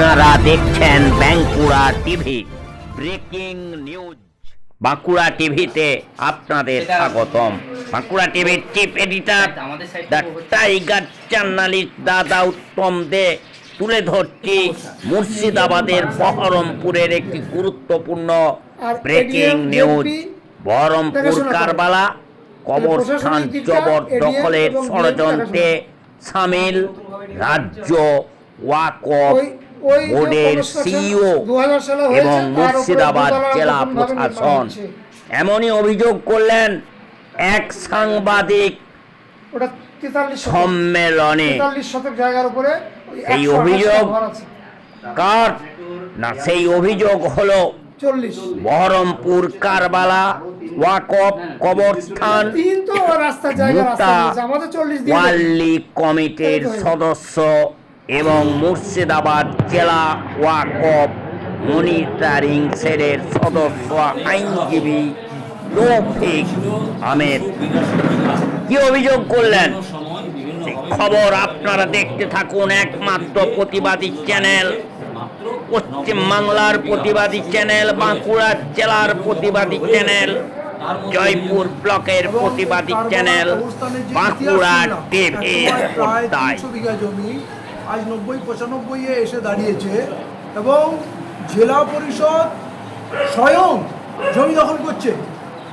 আপনারা দেখছেন Bankura TV breaking news. Bankura টিভিতে আপনাদের স্বাগতম। বাঁকুড়া টিভির chief editor the tiger journalist দাদা উত্তম দে তুলে ধরছি মুর্শিদাবাদের বহরমপুরের একটি গুরুত্বপূর্ণ ব্রেকিং নিউজ। বহরমপুর কারবালা কবরস্থান জবর দখলের ষড়যন্ত্রে সামিল রাজ্য ওই বোর্ডের সিইও 2000 সালে হয়েছে, এবং মুর্শিদাবাদ জেলা প্রশাসন এমনই অভিযোগ করলেন এক সাংবাদিক ওটা 43 শতক- সম্মেলনে। 43 শতক জায়গার উপরে ওই এই অভিযোগ কার? না সেই অভিযোগ হলো বহরমপুর কারবালা ওয়াকফ কবরস্থান তিন তো রাস্তার জায়গা রাস্তা মোটা নিয়েছে, আমাদের 40 দিয়ে দেবে। ওয়াল্লি কমিটির সদস্য এবং মুর্শিদাবাদ জেলা ওয়াকফ মনিটরিং সেলের সদস্য আইনজীবী তৌফিক আহমেদ। কি অভিযোগ করলেন? খবর আপনারা দেখতে থাকুন একমাত্র প্রতিবাদী চ্যানেল পশ্চিম বাংলার প্রতিবাদী চ্যানেল বাঁকুড়া জেলার প্রতিবাদী চ্যানেল জয়পুর ব্লকের প্রতিবাদী চ্যানেল বাঁকুড়া টিভি পর্দায়। আজ নব্বই, পঁচানব্বই এ এসে দাঁড়িয়েছে এবং জেলা পরিষদ স্বয়ং জমি দখল করছে।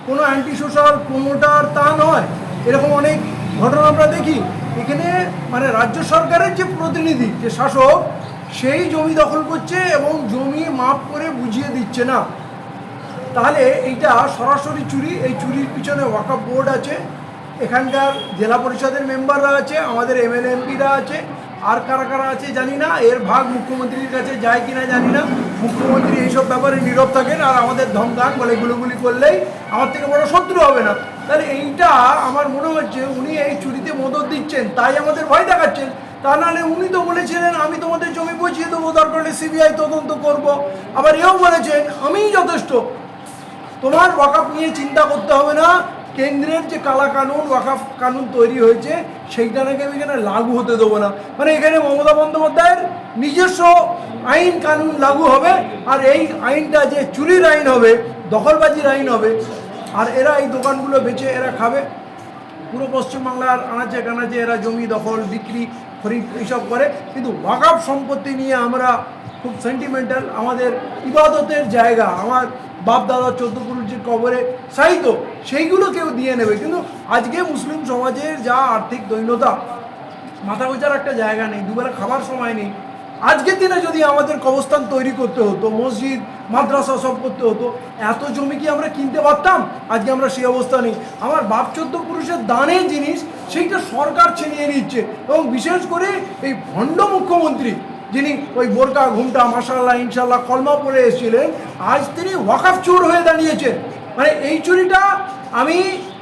কোনো অ্যান্টি সোশ্যাল প্রমোটার তা নয়। এরকম অনেক ঘটনা আমরা দেখি। এখানে মানে রাজ্য সরকারের যে প্রতিনিধি, যে শাসক, সেই জমি দখল করছে এবং জমি মাপ করে বুঝিয়ে দিচ্ছে না। তাহলে এইটা সরাসরি চুরি, এই চুরির পিছনে ওয়াকআপ বোর্ড আছে। এখানকার জেলা পরিষদের মেম্বাররা আছে, আমাদের এমএলএ, এমপিরা আছে। আর কারা কারা আছে জানি না। এর ভাগ মুখ্যমন্ত্রীর কাছে যায় কিনা জানি না। মুখ্যমন্ত্রী এইসব ব্যাপারে নীরব থাকেন আর আমাদের ধমকান বলে গুলোগুলি করলেই আমার থেকে বড় শত্রু হবে না। তাহলে এইটা আমার মনে হচ্ছে উনি এই চুরিতে মদত দিচ্ছেন, তাই আমাদের ভয় দেখাচ্ছেন। তা নাহলে উনি তো বলেছিলেন, আমি তোমাদের জমি বুঝিয়ে দেবো, দরকার হলে সিবিআই তদন্ত করব। আবার এও বলেছেন, আমিই যথেষ্ট। তোমার ওয়াকাফ নিয়ে চিন্তা করতে হবে না। কেন্দ্রের যে কালা কানুন, ওয়াকাফ কানুন তৈরি হয়েছে, সেইটা নাকি আমি এখানে লাগু হতে দেবো না। মানে এখানে মমতা বন্দ্যোপাধ্যায়ের নিজস্ব আইন কানুন লাগু হবে, আর এই আইনটা যে চুরির আইন হবে, দখলবাজির আইন হবে, আর এরা এই দোকানগুলো বেচে এরা খাবে। পুরো পশ্চিমবাংলার আনাচে কানাচে এরা জমি দখল, বিক্রি, খরিদ, এইসব করে। কিন্তু ওয়াকাফ সম্পত্তি নিয়ে আমরা খুব সেন্টিমেন্টাল আমাদের ইবাদতের জায়গা, আমার বাপ দাদা চোদ্দ পুরুষের কবরে সাহিত্য সেইগুলো কেউ দিয়ে নেবে। কিন্তু আজকে মুসলিম সমাজের যা আর্থিক দৈন্যতা, মাথা গোজার একটা জায়গা নেই, দুবেলা খাবার সময় নেই। আজকের দিনে যদি আমাদের কবস্থান তৈরি করতে হতো, মসজিদ, মাদ্রাসা সব করতে হতো, এত জমি কি আমরা কিনতে পারতাম? আজকে আমরা সেই অবস্থা নেই। আমার বাপ চোদ্দ পুরুষের দানের জিনিস, সেইটা সরকার ছিনিয়ে নিচ্ছে এবং বিশেষ করে এই ভণ্ড মুখ্যমন্ত্রী যিনি ওই বোরকা, ঘুমটা মাসাল্লাহ ইনশাল্লাহ কলমা পরে এসেছিলেন, আজ তিনি ওয়াকাফ চোর হয়ে দাঁড়িয়েছেন। মানে এই চুরিটা আমি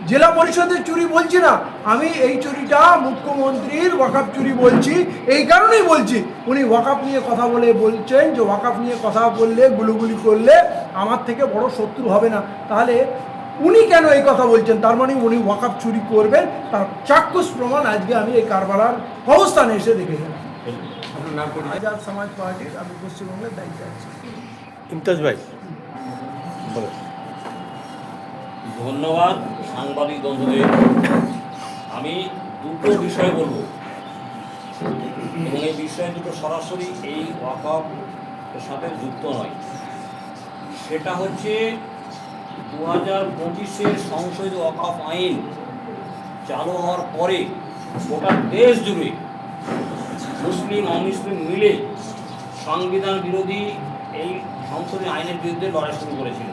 জেলা পরিষদের চুরি বলছি না, আমি এই চুরিটা মুখ্যমন্ত্রীর ওয়াকাফ চুরি বলছি, এই কারণেই বলছি। উনি ওয়াকাফ নিয়ে কথা বলে বলছেন যে ওয়াকাফ নিয়ে কথা বললে, গুলুগুলি করলে আমার থেকে বড় শত্রু হবে না। তাহলে উনি কেন এই কথা বলছেন? তার মানে উনি ওয়াকাফ চুরি করবেন, তার চাক্ষুষ প্রমাণ আজকে আমি এই কারবালার অবস্থানে এসে দেখে সমাজ পার্টির আমি পশ্চিমবঙ্গের দায়িত্বে আছি। ইমতাজ ভাই বলো। ধন্যবাদ সাংবাদিক বন্ধুদের। আমি দুটো বিষয় বলব। এবং এই বিষয় দুটো সরাসরি এই ওয়াকফ সাথে যুক্ত নয়। সেটা হচ্ছে দু হাজার পঁচিশের সংশোধিত ওয়াকফ আইন চালু হওয়ার পরে গোটা দেশ জুড়ে মুসলিম, অমুসলিম মিলে সংবিধান বিরোধী এই সংশোধনী আইনের বিরুদ্ধে লড়াই শুরু করেছিল।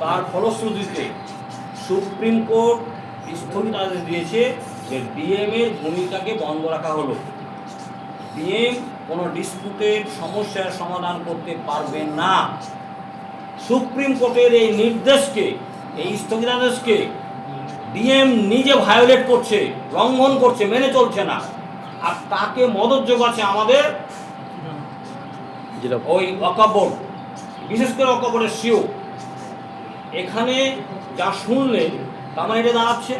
তার ফলশ্রুতিতে সুপ্রিম কোর্ট স্থগিতাদেশ দিয়েছে যে ডিএম এর ভূমিকাকে বন্ধ রাখা হলো। ডিএম কোনো ডিসপুটের সমস্যার সমাধান করতে পারবে না। সুপ্রিম কোর্টের এই নির্দেশকে, এই স্থগিতাদেশকে ডিএম নিজে ভায়োলেট করছে, লঙ্ঘন করছে, মেনে চলছে না। আর তাকে মদত যোগাচ্ছে আমাদের ওই অকাবোর্ড বিশেষ করে অকাবোর্ডের সিও। এখানে যা শুনলেন তার মানে এটা দাঁড়াচ্ছে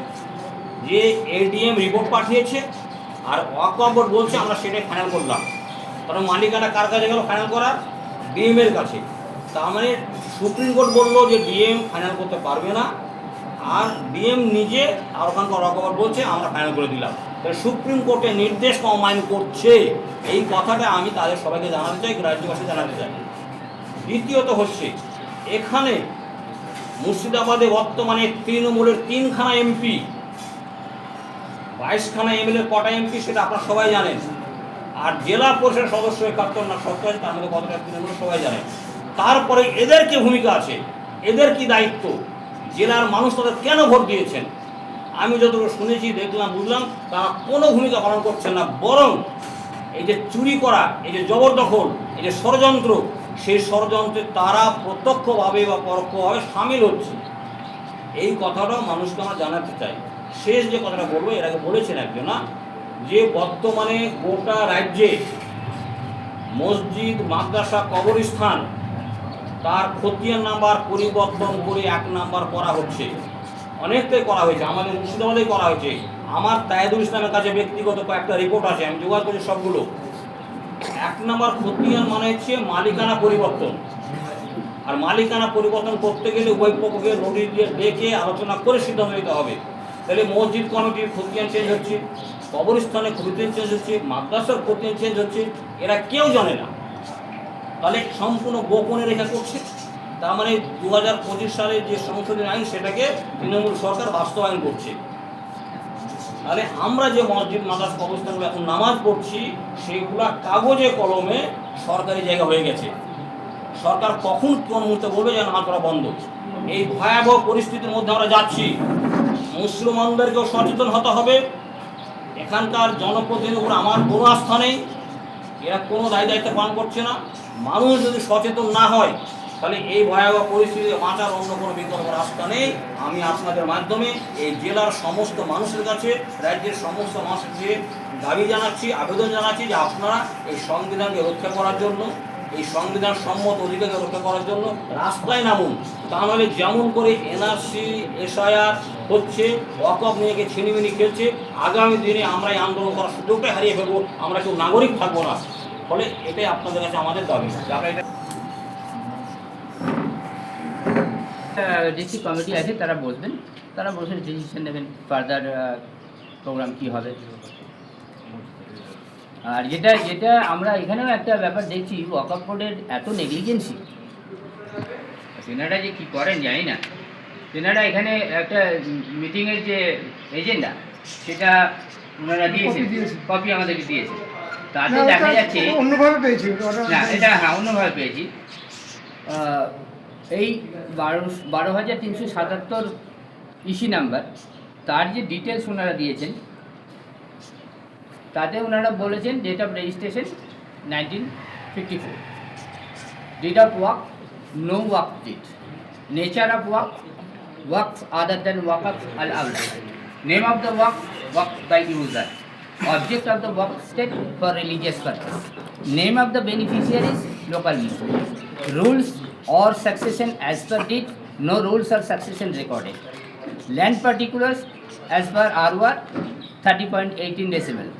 যে এডিএম রিপোর্ট পাঠিয়েছে আর অকাবোর্ড বলছে আমরা সেটাই ফাইনাল করলাম। কারণ মালিকানা কার কাছে গেল? ফাইনাল করার করা ডিএমের কাছে। তার মানে সুপ্রিম কোর্ট বলল যে ডিএম ফাইনাল করতে পারবে না। আর ডিএম নিজে আর ওখানকার রকবার বলছে আমরা ফাইনাল করে দিলাম। সুপ্রিম কোর্টের নির্দেশ অমান্য করছে। এই কথাটা আমি তাদের সবাইকে জানাতে চাই রাজ্যবাসী জানাতে চাই। দ্বিতীয়ত হচ্ছে, এখানে মুর্শিদাবাদে বর্তমানে তৃণমূলের তিনখানা এমপি বাইশখানা এমএলএ, কটা এমপি সেটা আপনারা সবাই জানেন। আর জেলা পরিষদের সদস্য একাত্তর না সত্তর তার মধ্যে কতটা তৃণমূল সবাই জানেন। তারপরে এদের কি ভূমিকা আছে? এদের কি দায়িত্ব? জেলার মানুষ তাদের কেন ভোট দিয়েছেন? আমি যতটুকু শুনেছি, দেখলাম, বুঝলাম, তারা কোনো ভূমিকা পালন করছেন না, বরং এই যে চুরি করা, এই যে জবরদখল, এই যে ষড়যন্ত্র, সেই ষড়যন্ত্রে তারা প্রত্যক্ষভাবে বা পরোক্ষভাবে সামিল হচ্ছে। এই কথাটাও মানুষকে আমরা জানাতে চাই। শেষ যে কথাটা বলব, এর আগে বলেছেন একজনা যে বর্তমানে গোটা রাজ্যে মসজিদ, মাদ্রাসা, কবরস্থান, তার খতিয়ান নাম্বার পরিবর্তন করে এক নাম্বার করা হচ্ছে। অনেকটাই করা হয়েছে, আমাদের মুর্শিদাবাদেই করা হয়েছে। আমার তায়েদুল ইসলামের কাছে ব্যক্তিগত কয়েকটা রিপোর্ট আছে, আমি জোগাড় করি সবগুলো। এক নম্বর খতিয়ান মানে হচ্ছে মালিকানা পরিবর্তন। আর মালিকানা পরিবর্তন করতে গেলে উভয় পক্ষকে নোটিশ দিয়ে ডেকে আলোচনা করে সিদ্ধান্ত নিতে হবে। তাহলে মসজিদ কমিটির খতিয়ান চেঞ্জ হচ্ছে কবরস্থানের খতিয়ান চেঞ্জ হচ্ছে, মাদ্রাসার খতিয়ান চেঞ্জ হচ্ছে, এরা কেউ জানে না। তাহলে সম্পূর্ণ গোপনে রেখা করছে। তার মানে দু হাজার পঁচিশ সালের যে সংশোধনী আইন, সেটাকে তৃণমূল সরকার বাস্তবায়ন করছে। তাহলে আমরা যে মসজিদ, মাদ্রাস কবরস্থানগুলো এখন নামাজ পড়ছি সেইগুলা কাগজে, কলমে সরকারি জায়গা হয়ে গেছে। সরকার কখন কোন মুহূর্তে বলবে যে নামাজ পড়া বন্ধ? এই ভয়াবহ পরিস্থিতির মধ্যে আমরা যাচ্ছি। মুসলমানদেরকেও সচেতন হতে হবে। এখানকার জনপ্রতিনিধিগুলো আমার কোনো আস্থা নেই। এরা কোনো দায় দায়িত্ব পালন করছে না। মানুষ যদি সচেতন না হয় তাহলে এই ভয়াবহ পরিস্থিতি বাঁচার অন্য কোনো বিকল্প রাস্তা নেই। আমি আপনাদের মাধ্যমে এই জেলার সমস্ত মানুষের কাছে, রাজ্যের সমস্ত মানুষের কাছে দাবি জানাচ্ছি, আবেদন জানাচ্ছি যে আপনারা এই সংবিধানকে রক্ষা করার জন্য, এই সংবিধান সম্মত অধিকারকে রক্ষা করার জন্য রাস্তায় নামুন। তাহলে যেমন করে এনআরসি, এসআইআর হচ্ছে, ওয়াকফ নিয়ে ছিনিমিনি খেলছে, আগামী দিনে আমরা এই আন্দোলন করার সুযোগটাই হারিয়ে ফেলব, আমরা কেউ নাগরিক থাকব না। ফলে এটাই আপনাদের কাছে আমাদের দাবি। আপনারা এটা ডিস্ট্রিক্ট কমিটি আছে তারা বসবেন। তারা বসে ডিসিশন নেবেন ফার্দার প্রোগ্রাম কী হবে। আর যেটা যেটা আমরা এখানেও একটা ব্যাপার দেখছি ওয়াকআপ বোর্ডের এত নেগলিজেন্সি তেনারা যে কী করেন জানি না। তেনারা এখানে একটা মিটিংয়ের যে এজেন্ডা সেটা ওনারা দিয়েছে কপি আমাদেরকে দিয়েছে তাতে দেখা যাচ্ছে অন্যভাবে পেয়েছি। না এটা হ্যাঁ অন্যভাবে পেয়েছি। এই বারো বারো হাজার তিনশো সাতাত্তর ইসি নাম্বার তার যে ডিটেলস ওনারা দিয়েছেন তাতে ওনারা বলেছেন date of registration nineteen fifty four date of waqf no waqf deed nature of waqf waqf other than waqf of al aulad name of the waqf waqf by user object of the work state for religious purpose. Of the beneficiaries, local mission. Rules or succession as per deed, no rules or succession recorded. Land particulars as per ROR 30.18 decibel.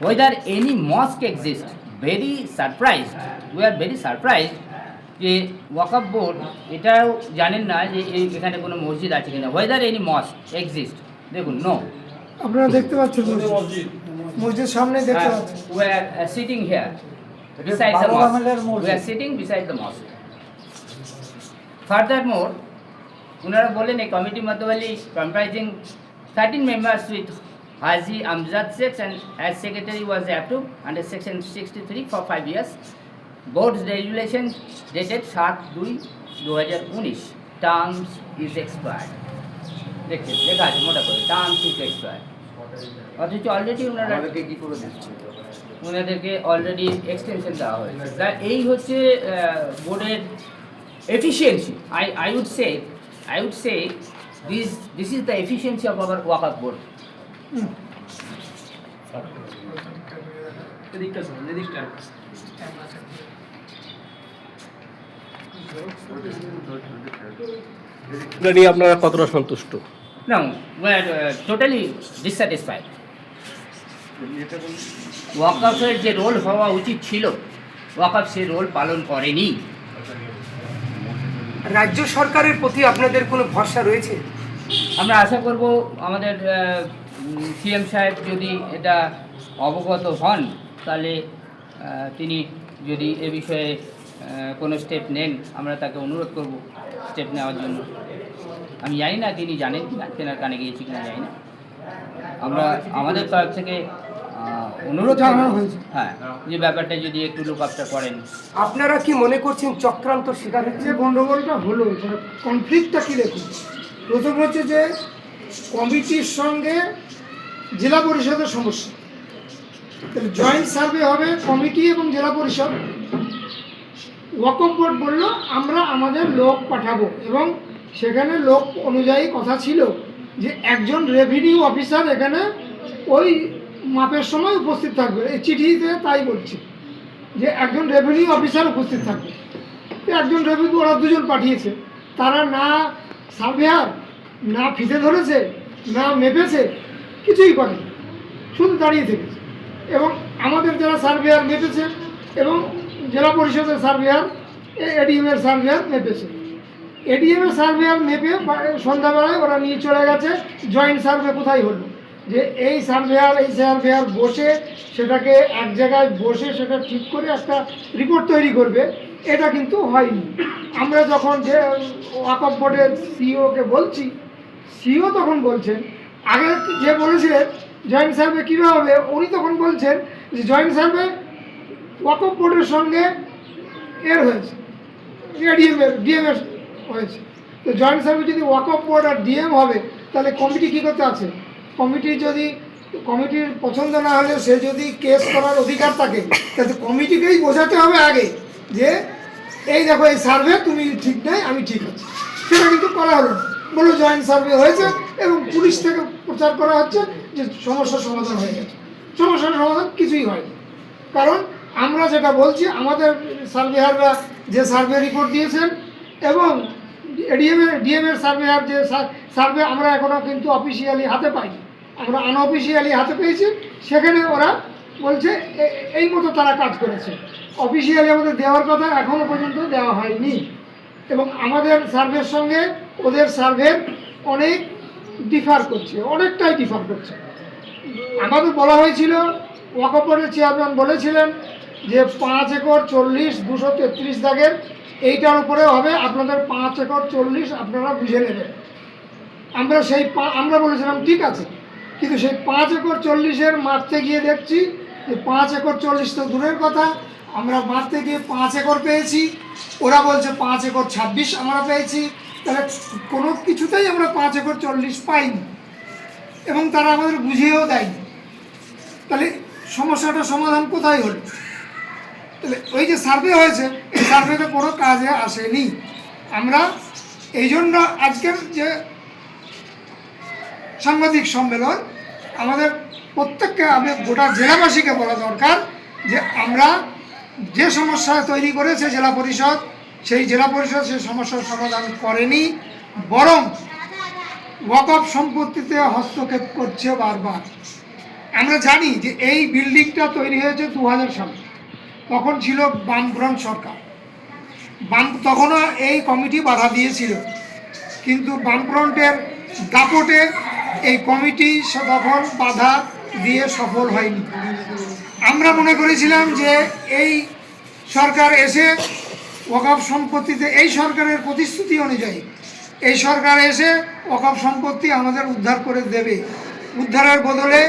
Whether any mosque exists, very surprised, we are very surprised যে ওয়াকআপ board এটাও জানেন না যে এখানে কোনো মসজিদ আছে কিনা ওয়েদার এনি মস্ক এক্সিস্ট দেখুন নো আপনারা দেখতে পাচ্ছেন মসজিদ সামনে দেখতে Uh, পাচ্ছেন we are uh, here the mosque. We are sitting beside the mosque. Furthermore, ওনারা বললেন এই committee mutawalli comprising 13 members with Haji Amjad Sheikh and as secretary was approved under section 63 for 5 years. Board's regulation dated 7 দুই 2019. Terms is expired. দেখছেন লেখা আছে মোটা করে terms is expire অথচ অলরেডি ওনারা ওনাদেরকে অলরেডি এক্সটেনশন দেওয়া হয়েছে। তা এই হচ্ছে বোর্ডের efficiency I I would say I would say this this is the efficiency of our waqf board আপনারা কতটা সন্তুষ্ট? না টোটালি dissatisfied. ওয়াকফের যে রোল হওয়া উচিত ছিল ওয়াকফ সে রোল পালন করেনি। রাজ্য সরকারের প্রতি আপনাদের কোনো ভরসা রয়েছে? আমরা আশা করব আমাদের সিএম সাহেব যদি এটা অবগত হন তাহলে তিনি যদি এ বিষয়ে কোনো স্টেপ নেন আমরা তাকে অনুরোধ করব স্টেপ নেওয়ার জন্য। আমি জানি না তিনি জানেন কি না তেনার কানে গিয়েছি কিনা জানি না। আমরা আমাদের তরফ থেকে অনুরোধ জানানো হয়েছে। হ্যাঁ যে ব্যাপারটা যদি একটু লুক আপটা করেন। আপনারা কি মনে করছেন চক্রান্ত শিকার হচ্ছে? যে গন্ডগোলটা হলো কনফ্লিক্টটা কি দেখুন? প্রথম হচ্ছে যে কমিটির সঙ্গে জেলা পরিষদের সমস্যা। জয়েন্ট সার্ভে হবে কমিটি এবং জেলা পরিষদ। ওয়াকফ বোর্ড বলল আমরা আমাদের লোক পাঠাবো। এবং সেখানে লোক অনুযায়ী কথা ছিল যে একজন রেভিনিউ অফিসার এখানে ওই মাপের সময় উপস্থিত থাকবে। এই চিঠিতে তাই বলছে, যে একজন রেভিনিউ অফিসার উপস্থিত থাকবে। একজন রেভিনিউ ওরা দুজন পাঠিয়েছে। তারা না সার্ভেয়ার না ফিতে ধরেছে, না মেপেছে, কিছুই করে শুধু দাঁড়িয়ে থেকেছে। এবং আমাদের যারা সার্ভেয়ার মেপেছে এবং জেলা পরিষদের সার্ভেয়ার এডিএমের সার্ভেয়ার মেপেছে। এডিএমের সার্ভেয়ার মেপে সন্ধ্যাবেলায় ওরা নিয়ে চলে গেছে। জয়েন্ট সার্ভে কোথায় হলো? যে এই সার্ভেয়ার এই সার্ভেয়ার বসে সেটাকে এক জায়গায় বসে সেটা ঠিক করে একটা রিপোর্ট তৈরি করবে, এটা কিন্তু হয়নি। আমরা যখন যে ওয়াকফ বোর্ডের সিইওকে বলছি সিও তখন বলছেন, আগে যে বলেছিলেন জয়েন্ট সার্ভে কীভাবে হবে, উনি তখন বলছেন যে জয়েন্ট সার্ভে ওয়াকফ বোর্ডের সঙ্গে এর হয়েছে ডিএমের ডিএমের হয়েছে। তো জয়েন্ট সার্ভে যদি ওয়াকফ বোর্ড আর ডিএম হবে, তাহলে কমিটি কী করতে আছে? কমিটি যদি, কমিটির পছন্দ না হলে সে যদি কেস করার অধিকার থাকে, তাহলে কমিটিকেই বোঝাতে হবে আগে যে, এই দেখো, এই সার্ভে তুমি ঠিক নেই, আমি ঠিক আছি। সেটা কিন্তু করা হলো না। জয়েন্ট সার্ভে হয়েছে এবং পুলিশ থেকে প্রচার করা হচ্ছে যে সমস্যার সমাধান হয়ে গেছে। সমস্যার সমাধান কিছুই হয়নি। কারণ আমরা যেটা বলছি, আমাদের সার্ভেয়াররা যে সার্ভে রিপোর্ট দিয়েছেন এবং ডিএমের ডিএমের সার্ভেয়ার যে সার্ভে আমরা এখনও কিন্তু অফিসিয়ালি হাতে পাইনি। আমরা আনঅফিসিয়ালি হাতে পেয়েছি। সেখানে ওরা বলছে এই মতো তারা কাজ করেছে। অফিসিয়ালি আমাদের দেওয়ার কথা এখনও পর্যন্ত দেওয়া হয়নি। এবং আমাদের সার্ভের সঙ্গে ওদের সার্ভে অনেক ডিফার করছে, অনেকটাই ডিফার করছে। আমাদের বলা হয়েছিল ওয়াকফের চেয়ারম্যান বলেছিলেন যে পাঁচ একর চল্লিশ দুশো তেত্রিশ দাগের এইটার উপরে হবে, আপনাদের পাঁচ একর চল্লিশ আপনারা বুঝে নেবেন। আমরা সেই আমরা বলেছিলাম, ঠিক আছে। কিন্তু সেই পাঁচ একর চল্লিশের মারতে গিয়ে দেখছি যে পাঁচ একর চল্লিশ তো দূরের কথা। আমরা মারতে গিয়ে পাঁচ একর পেয়েছি। ওরা বলছে পাঁচ একর ছাব্বিশ আমরা পেয়েছি। তাহলে কোনো কিছুতেই আমরা পাঁচ একর চল্লিশ পাইনি। এবং তারা আমাদের বুঝিয়েও দেয়নি। তাহলে সমস্যাটা সমাধান কোথায় হলো? তাহলে ওই যে সার্ভে হয়েছে, এই সার্ভেতে কোনো কাজে আসেনি। আমরা এই জন্য আজকের যে সাংবাদিক সম্মেলন, আমাদের প্রত্যেককে আমি গোটা জেলাবাসীকে বলা দরকার যে আমরা যে সমস্যা তৈরি করেছে জেলা পরিষদ, সেই জেলা পরিষদ সেই সমস্যার সমাধান করেনি, বরং ওয়াকফ সম্পত্তিতে হস্তক্ষেপ করছে বারবার। আমরা জানি যে এই বিল্ডিংটা তৈরি হয়েছে দু হাজার সালে, তখন ছিল বামফ্রন্ট সরকার। বাম, তখনও এই কমিটি বাধা দিয়েছিল, কিন্তু বামফ্রন্টের দাপটে এই কমিটি সে তখন বাধা দিয়ে সফল হয়নি। আমরা মনে করেছিলাম যে এই সরকার এসে ওয়াকফ সম্পত্তিতে, এই সরকারের প্রতিশ্রুতি অনুযায়ী, এই সরকার এসে ওয়াকফ সম্পত্তি আমাদের উদ্ধার করে দেবে। উদ্ধারের বদলে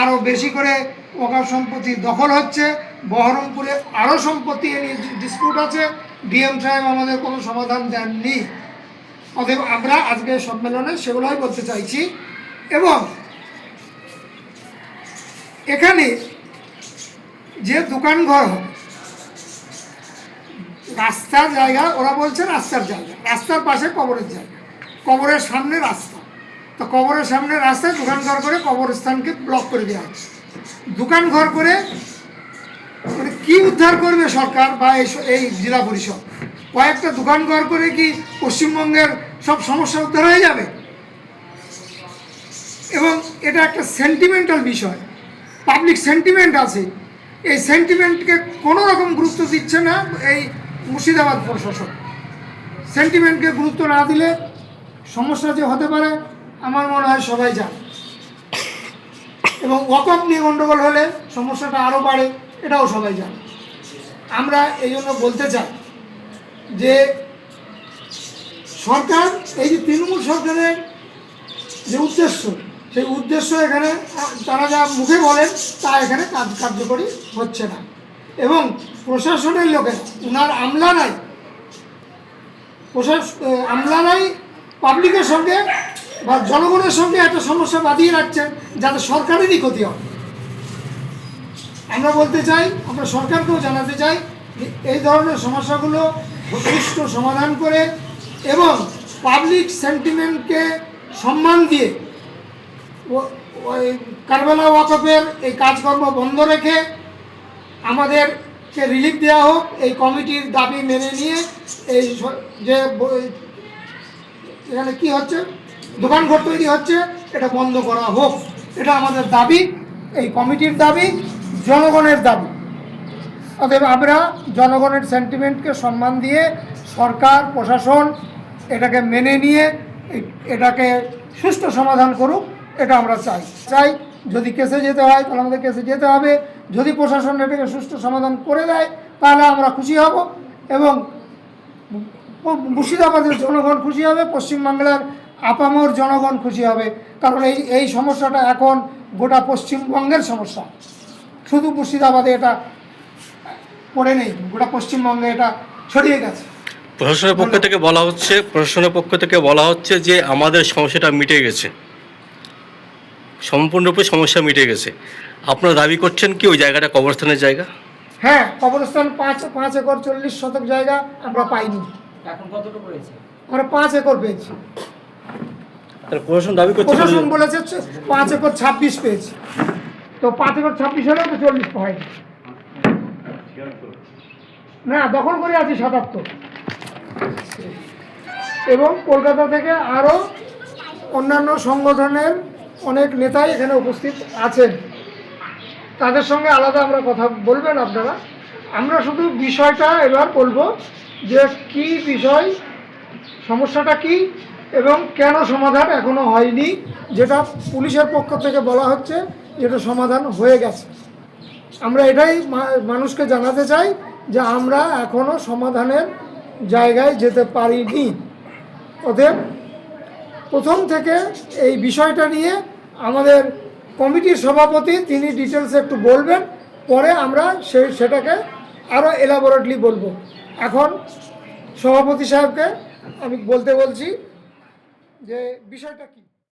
আরও বেশি করে ওয়াকফ সম্পত্তি দখল হচ্ছে। বহরমপুরে আরও সম্পত্তি নিয়ে ডিসপিউট আছে। ডিএম সাহেব আমাদের কোনো সমাধান দেননি। অতএব আমরা আজকে সম্মেলনে সেগুলোই বলতে চাইছি। এবং এখানে যে দোকান ঘর রাস্তার জায়গা, ওরা বলছে রাস্তার জায়গা, রাস্তার পাশে কবরের জায়গা, কবরের সামনে রাস্তা। তো কবরের সামনে রাস্তায় দোকান ঘর করে কবরস্থানকে ব্লক করে দেওয়া হচ্ছে। দোকান ঘর করে মানে কি উদ্ধার করবে সরকার বা এই এই জেলা পরিষদ? কয়েকটা দোকান ঘর করে কি পশ্চিমবঙ্গের সব সমস্যা উদ্ধার হয়ে যাবে? এবং এটা একটা সেন্টিমেন্টাল বিষয়। পাবলিক সেন্টিমেন্ট আছে। এই সেন্টিমেন্টকে কোনো রকম গুরুত্ব দিচ্ছে না এই মুর্শিদাবাদ প্রশাসন। সেন্টিমেন্টকে গুরুত্ব না দিলে সমস্যা যে হতে পারে, আমার মনে হয় সবাই জানে। এবং ওয়াকআপ নিয়ে গণ্ডগোল হলে সমস্যাটা আরও বাড়ে, এটাও সবাই জানে। আমরা এই জন্য বলতে চাই যে সরকার, এই যে তৃণমূল সরকারের যে উদ্দেশ্য সেই উদ্দেশ্য এখানে তারা যা মুখে বলেন তা এখানে কাজ কার্যকরী হচ্ছে না। এবং প্রশাসনের লোকেরা উনার আমলারাই প্রশাস আহ, আমলারাই পাবলিকের সঙ্গে বা জনগণের সঙ্গে একটা সমস্যা বাঁধিয়ে রাখছেন যাতে সরকারেরই ক্ষতি হয়। আমরা বলতে চাই আমরা সরকারকেও জানাতে চাই এই ধরনের সমস্যাগুলো সুষ্ঠু সমাধান করে এবং পাবলিক সেন্টিমেন্টকে সম্মান দিয়ে ওই কারবালা ওয়াকফের এই কাজকর্ম বন্ধ রেখে আমাদের আমাদেরকে রিলিফ দেওয়া হোক, এই কমিটির দাবি মেনে নিয়ে এই যে এখানে কি হচ্ছে? দোকান ঘর তৈরি হচ্ছে, এটা বন্ধ করা হোক। এটা আমাদের দাবি, এই কমিটির দাবি, জনগণের দাবি। অতএব আমরা জনগণের সেন্টিমেন্টকে সম্মান দিয়ে সরকার, প্রশাসন এটাকে মেনে নিয়ে এটাকে সুষ্ঠু সমাধান করুক। এটা আমরা চাই। চাই যদি কেসে যেতে হয়, তাহলে আমাদের কেসে যেতে হবে। যদি প্রশাসন এটাকে সুষ্ঠু সমাধান করে দেয়, তাহলে আমরা খুশি হব এবং মুর্শিদাবাদের জনগণ খুশি হবে, পশ্চিমবাংলার আপামর জনগণ খুশি হবে। কারণ এই এই সমস্যাটা এখন গোটা পশ্চিমবঙ্গের সমস্যা। শুধু মুর্শিদাবাদে এটা পড়ে নেই, গোটা পশ্চিমবঙ্গে এটা ছড়িয়ে গেছে। প্রশাসনের পক্ষ থেকে বলা হচ্ছে, প্রশাসনের পক্ষ থেকে বলা হচ্ছে যে আমাদের সমস্যাটা মিটে গেছে। সম্পূর্ণরূপে সমস্যা মিটে গেছে। আপনারা দাবি করছেন কি ওই জায়গাটা কবরস্থানের জায়গা? হ্যাঁ কবরস্থান পাঁচ পাঁচ একর চল্লিশ শতক জায়গা আমরা পাইনি। এখন কতটুকু রয়েছে? আমরা পাঁচ একর পেয়েছি। তাহলে প্রশাসন দাবি করছে প্রশাসন বলেছে পাঁচ একর ছাব্বিশ পেয়েছি। তো পাঁচ একর ছাব্বিশ হলেও তো চল্লিশ হয়নি। না দখল করে আছি সাতাত্তর। এবং কলকাতা থেকে আরও অন্যান্য সংগঠনের অনেক নেতাই এখানে উপস্থিত আছেন। তাদের সঙ্গে আলাদা আমরা কথা বলবেন আপনারা। আমরা শুধু বিষয়টা এবার বলব যে কি বিষয়, সমস্যাটা কি এবং কেন সমাধান এখনও হয়নি, যেটা পুলিশের পক্ষ থেকে বলা হচ্ছে যেটা সমাধান হয়ে গেছে। আমরা এটাই মানুষকে জানাতে চাই যে আমরা এখনও সমাধানের জায়গায় যেতে পারিনি। অতএব প্রথম থেকে এই বিষয়টা নিয়ে আমাদের কমিটির সভাপতি তিনি ডিটেলসে একটু বলবেন, পরে আমরা সেই সেটাকে আরও এলাবোরেটলি বলব। এখন সভাপতি সাহেবকে আমি বলতে বলছি যে বিষয়টা কি?